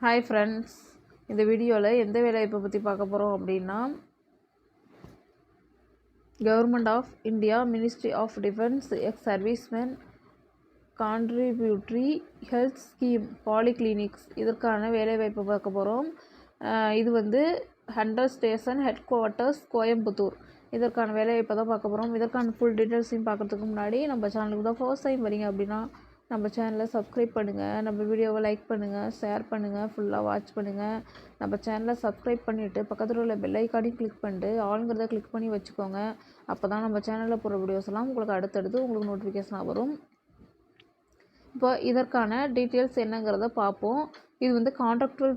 Hi friends இந்த வீடியோவில் எந்த வேலைவாய்ப்பை பற்றி பார்க்க போகிறோம் அப்படின்னா government of India ministry of defence ex serviceman contributory health scheme polyclinics இதற்கான வேலைவாய்ப்பை பார்க்க போகிறோம் இது வந்து hundred station head quarters Coimbatore இதற்கான வேலைவாய்ப்பை தான் பார்க்க போகிறோம் இதற்கான ஃபுல் டீட்டெயில்ஸையும் பார்க்குறதுக்கு முன்னாடி நம்ம சேனலுக்கு தான் ஃபர்ஸ்ட் டைம் வரீங்க அப்படின்னா நம்ம சேனலை சப்ஸ்கிரைப் பண்ணுங்கள் நம்ம வீடியோவை லைக் பண்ணுங்கள் ஷேர் பண்ணுங்கள் ஃபுல்லாக வாட்ச் பண்ணுங்கள் நம்ம சேனலை சப்ஸ்கிரைப் பண்ணிவிட்டு பக்கத்தில் உள்ள பெல் ஐக்கானையும் கிளிக் பண்ணிட்டு ஆளுங்கிறத கிளிக் பண்ணி வச்சுக்கோங்க. அப்போ தான் நம்ம சேனலில் போகிற வீடியோஸ் எல்லாம் உங்களுக்கு அடுத்தடுத்து உங்களுக்கு நோட்டிஃபிகேஷனாக வரும். இப்போ இதற்கான டீட்டெயில்ஸ் என்னங்கிறத பார்ப்போம். இது வந்து கான்ட்ராக்டுவல்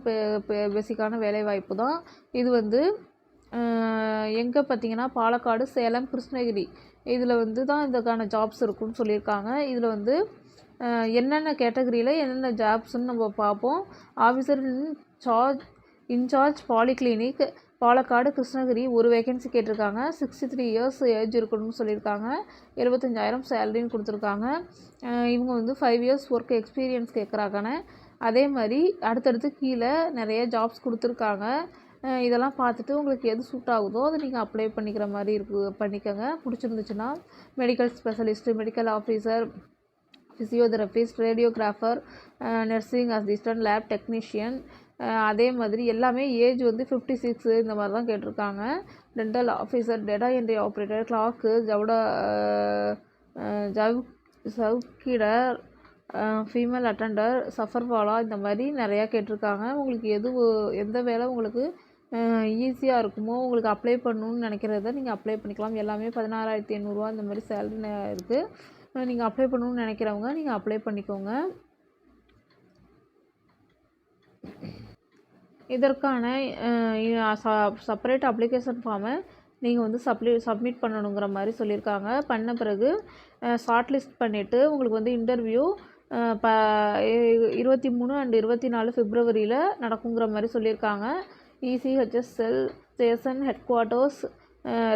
பேசிக்கான வேலைவாய்ப்பு தான். இது வந்து எங்கே பார்த்தீங்கன்னா பாலக்காடு சேலம் கிருஷ்ணகிரி. இதில் வந்து தான் இதுக்கான ஜாப்ஸ் இருக்குன்னு சொல்லியிருக்காங்க. இதில் வந்து என்னென்ன கேட்டகரியில் என்னென்ன ஜாப்ஸ்ன்னு நம்ம பார்ப்போம். Officer charge in charge polyclinic Palakkad Krishnagiri ஒரு வேகன்சி கேட்டிருக்காங்க. சிக்ஸ்டி த்ரீ இயர்ஸ் ஏஜ் இருக்கணும்னு சொல்லியிருக்காங்க. எழுபத்தஞ்சாயிரம் சேலரின்னு கொடுத்துருக்காங்க. இவங்க வந்து ஃபைவ் இயர்ஸ் ஒர்க் எக்ஸ்பீரியன்ஸ் கேட்குறாங்கன்னு. அதே மாதிரி அடுத்தடுத்து கீழே நிறைய ஜாப்ஸ் கொடுத்துருக்காங்க. இதெல்லாம் பார்த்துட்டு உங்களுக்கு எது சூட் ஆகுதோ அதை நீங்கள் அப்ளை பண்ணிக்கிற மாதிரி இருக்கு பண்ணிக்கோங்க. பிடிச்சிருந்துச்சுன்னா medical specialist medical officer physiotherapist radiographer nursing assistant lab technician அதே மாதிரி எல்லாமே ஏஜ் வந்து ஃபிஃப்டி சிக்ஸு இந்த மாதிரி தான் கேட்டிருக்காங்க. Dental officer data entry operator clerk ஜவுடா ஜவ் சவுக்கிடர் ஃபீமேல் அட்டண்டர் சஃபர்வாலா இந்த மாதிரி நிறையா கேட்டிருக்காங்க. உங்களுக்கு எது எந்த வேலை உங்களுக்கு uh, ஈஸியாக இருக்குமோ உங்களுக்கு அப்ளை பண்ணணுன்னு நினைக்கிறத நீங்கள் அப்ளை பண்ணிக்கலாம். எல்லாமே பதினாறாயிரத்தி எண்ணூறுரூவா இந்த மாதிரி சேலரி இருக்குது நீங்கள் அப்ளை பண்ணணும்னு நினைக்கிறவங்க நீங்கள் அப்ளை பண்ணிக்கோங்க. இதற்கான செப்பரேட் அப்ளிகேஷன் ஃபார்மை நீங்கள் வந்து சப்ளி சப்மிட் பண்ணணுங்கிற மாதிரி சொல்லியிருக்காங்க. பண்ண பிறகு ஷார்ட் லிஸ்ட் பண்ணிவிட்டு உங்களுக்கு வந்து இன்டர்வியூ ப இருபத்தி மூணு அண்ட் இருபத்தி நாலு ஃபிப்ரவரியில் நடக்குங்கிற மாதிரி சொல்லியிருக்காங்க. ECHSL station headquarters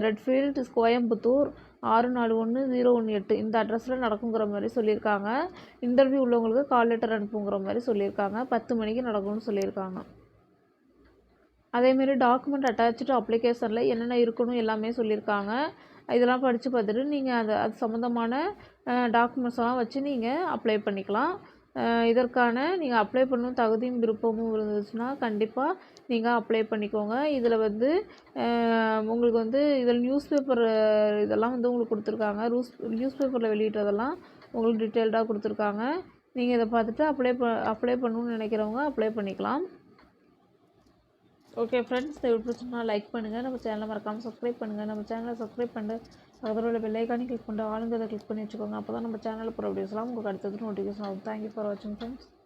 Redfield Coimbatore ஆறு நாலு ஒன்று ஜீரோ ஒன்று எட்டு இந்த அட்ரஸில் நடக்குங்கிற மாதிரி சொல்லியிருக்காங்க. இன்டர்வியூ உள்ளவங்களுக்கு கால் லெட்டர் அனுப்புங்கிற மாதிரி சொல்லியிருக்காங்க. பத்து மணிக்கு நடக்கும்னு சொல்லியிருக்காங்க. அதேமாரி டாக்குமெண்ட் அட்டாச்சு அப்ளிகேஷனில் என்னென்ன இருக்கணும் எல்லாமே சொல்லியிருக்காங்க. இதெல்லாம் படித்து பார்த்துட்டு நீங்கள் அதை அது சம்மந்தமான டாக்குமெண்ட்ஸ்லாம் வச்சு நீங்கள் அப்ளை பண்ணிக்கலாம். இதற்கான நீங்கள் அப்ளை பண்ணணும் தகுதியும் விருப்பமும் இருந்துச்சுன்னா கண்டிப்பாக நீங்கள் அப்ளை பண்ணிக்கோங்க. இதில் வந்து உங்களுக்கு வந்து இதில் நியூஸ் பேப்பர் இதெல்லாம் வந்து உங்களுக்கு கொடுத்துருக்காங்க. ரூஸ் நியூஸ் பேப்பரில் வெளியிட்டதெல்லாம் உங்களுக்கு டீட்டெயில்டாக கொடுத்துருக்காங்க. நீங்கள் இதை பார்த்துட்டு அப்ளை ப அப்ளை பண்ணணுன்னு நினைக்கிறவங்க அப்ளை பண்ணிக்கலாம். ஓகே ஃப்ரெண்ட்ஸ் இது பிடிச்சிருந்தா லைக் பண்ணுங்கள் நம்ம சேனலை மறக்காமல் சப்ஸ்கிரைப் பண்ணுங்கள் நம்ம சேனலை சப்ஸ்கிரைப் பண்ணிட்டு பக்கத்தில் உள்ள பெல்லைக்கானி கிளிக் பண்ணிட்டு ஆளுங்க கிளிக் பண்ணி வச்சுக்கோங்க. அப்போ தான் நம்ம சேனலில் போகிற வீடியோஸ்லாம் உங்களுக்கு அடுத்தது நோட்டிஃபிகேஷன் ஆகும் தேங்க்யூ ஃபார் வாட்சிங் ஃப்ரெண்ட்ஸ்